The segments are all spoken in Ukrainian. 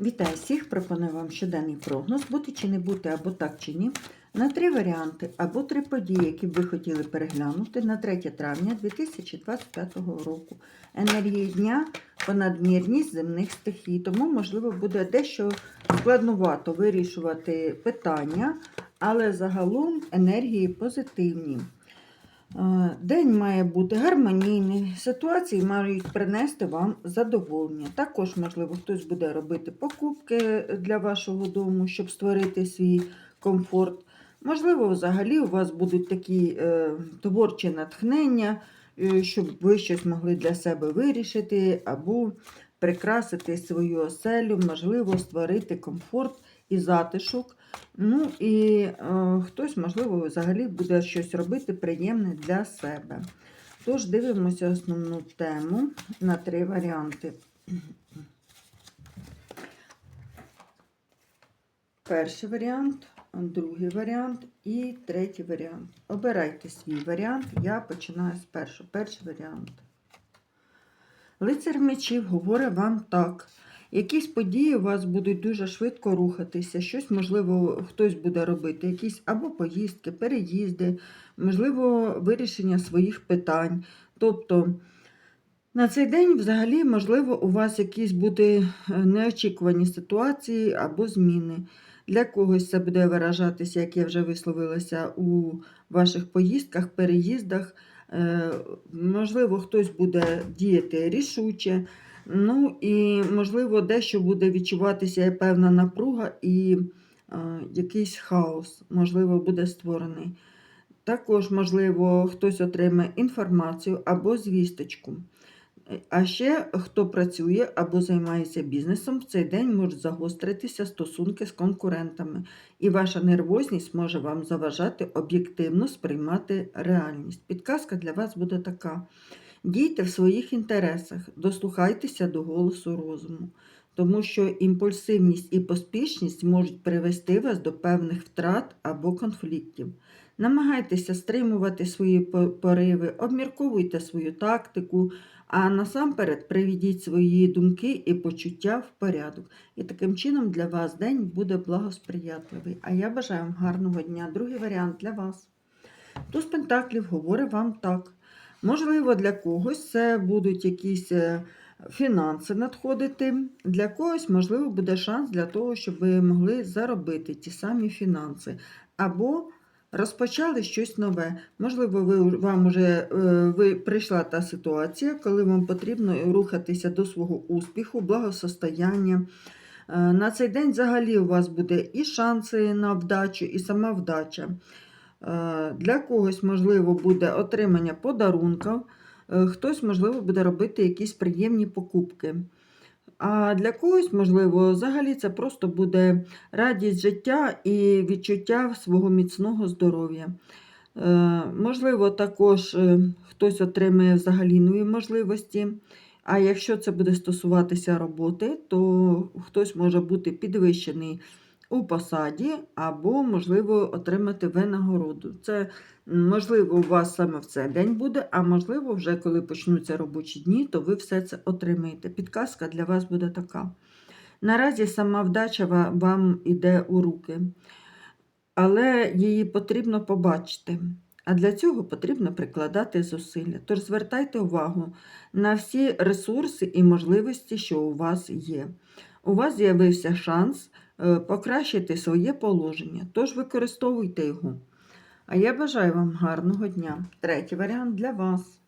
Вітаю всіх! Пропоную вам щоденний прогноз, бути чи не бути, або так чи ні, на три варіанти, або три події, які б ви хотіли переглянути на 3 травня 2025 року. Енергії дня, понадмірність земних стихій, тому, можливо, буде дещо складнувато вирішувати питання, але загалом енергії позитивні. Е, День має бути гармонійний, ситуації мають принести вам задоволення. Також, можливо, хтось буде робити покупки для вашого дому, щоб створити свій комфорт. Можливо, взагалі у вас будуть такі е, творчі натхнення, е, щоб ви щось могли для себе вирішити або прикрасити свою оселю, можливо, створити комфорт і затишок. Ну і е, хтось, можливо, взагалі буде щось робити приємне для себе. Тож дивимося основну тему на три варіанти. Перший варіант, другий варіант і третій варіант. Обирайте свій варіант. Я починаю з першого. Перший варіант. Лицар мечів говорить вам так. Якісь події у вас будуть дуже швидко рухатися, щось, можливо, хтось буде робити, якісь або поїздки, переїзди, можливо, вирішення своїх питань. Тобто на цей день, взагалі, можливо, у вас якісь будуть неочікувані ситуації або зміни. Для когось це буде виражатися, як я вже висловилася, у ваших поїздках, переїздах. Е, Можливо, хтось буде діяти рішуче. Ну і, можливо, дещо буде відчуватися певна напруга і е, якийсь хаос, можливо, буде створений. Також, можливо, хтось отримає інформацію або звісточку. А ще хто працює або займається бізнесом, в цей день можуть загостритися стосунки з конкурентами, і ваша нервозність може вам заважати об'єктивно сприймати реальність. Підказка для вас буде така. Дійте в своїх інтересах, дослухайтеся до голосу розуму, тому що імпульсивність і поспішність можуть привести вас до певних втрат або конфліктів. Намагайтеся стримувати свої пориви, обмірковуйте свою тактику, а насамперед приведіть свої думки і почуття в порядок. І таким чином для вас день буде благосприятливий. А я бажаю вам гарного дня. Другий варіант для вас. Туз Пентаклів говорить вам так. Можливо, для когось це будуть якісь е, фінанси надходити, для когось, можливо, буде шанс для того, щоб ви могли заробити ті самі фінанси. Або розпочали щось нове. Можливо, ви, вам вже ви, прийшла та ситуація, коли вам потрібно рухатися до свого успіху, благосостояння. Е, На цей день взагалі у вас буде і шанси на вдачу, і сама вдача. Е, Для когось, можливо, буде отримання подарунків, е, хтось, можливо, буде робити якісь приємні покупки. А для когось, можливо, взагалі це просто буде радість життя і відчуття свого міцного здоров'я. Е, Можливо, також хтось отримає взагалі нові можливості. А якщо це буде стосуватися роботи, то хтось може бути підвищений у посаді, або, можливо, отримати винагороду. Це, можливо, у вас саме в цей день буде, а можливо, вже коли почнуться робочі дні, то ви все це отримаєте. Підказка для вас буде така. Наразі сама вдача вам іде у руки, але її потрібно побачити. А для цього потрібно прикладати зусилля. Тож звертайте увагу на всі ресурси і можливості, що у вас є. У вас з'явився шанс покращити своє положення, тож використовуйте його. А я бажаю вам гарного дня. Третій варіант для вас.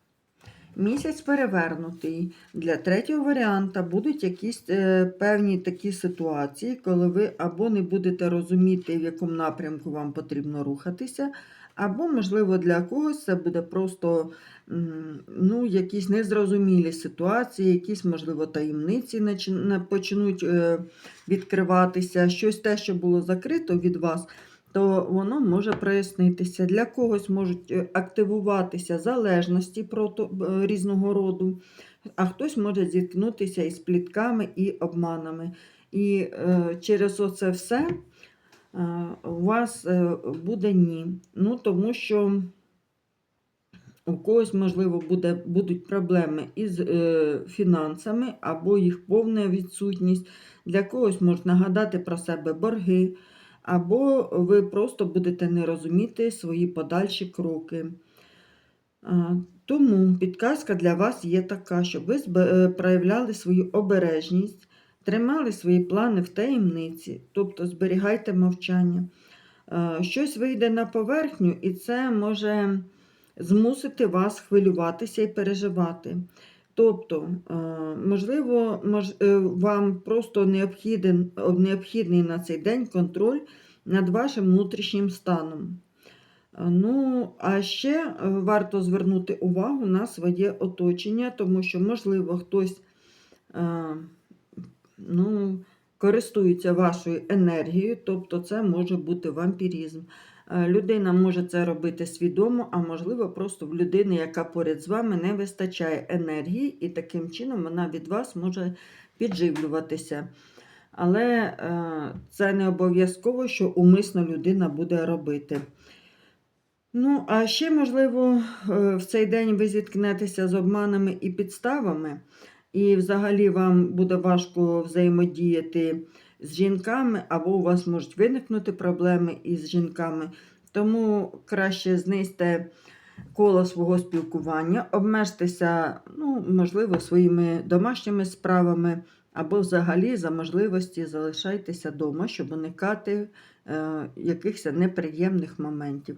Місяць перевернутий. Для третього варіанта будуть якісь е, певні такі ситуації, коли ви або не будете розуміти, в якому напрямку вам потрібно рухатися, або, можливо, для когось це буде просто ну, якісь незрозумілі ситуації, якісь, можливо, таємниці почнуть е, відкриватися, щось те, що було закрито від вас, то воно може прояснитися. Для когось можуть е, активуватися залежності прото- е, різного роду, а хтось може зіткнутися із плітками і обманами. І е, через оце все у вас е, буде ні. Ну, тому що у когось, можливо, буде, будуть проблеми із е, фінансами або їх повна відсутність. для когось можуть нагадати про себе борги, або ви просто будете не розуміти свої подальші кроки. Тому підказка для вас є така, щоб ви е, проявляли свою обережність, тримали свої плани в таємниці, тобто зберігайте мовчання. Е, Щось вийде на поверхню, і це може змусити вас хвилюватися і переживати. Тобто, е, можливо, е, вам просто необхідний на цей день контроль над вашим внутрішнім станом. Ну, а ще варто звернути увагу на своє оточення, тому що, можливо, хтось ну, користується вашою енергією, тобто це може бути вампірізм. Е, Людина може це робити свідомо, а можливо, просто в людини, яка поряд з вами, не вистачає енергії, і таким чином вона від вас може підживлюватися. Але е, це не обов'язково, що умисно людина буде робити. Ну, а ще, можливо, е, в цей день ви зіткнетеся з обманами і підставами, і взагалі вам буде важко взаємодіяти з жінками, або у вас можуть виникнути проблеми із жінками. Тому краще знизьте коло свого спілкування, обмежтеся, ну, можливо, своїми домашніми справами, або взагалі за можливості залишайтеся вдома, щоб уникати е, якихось неприємних моментів.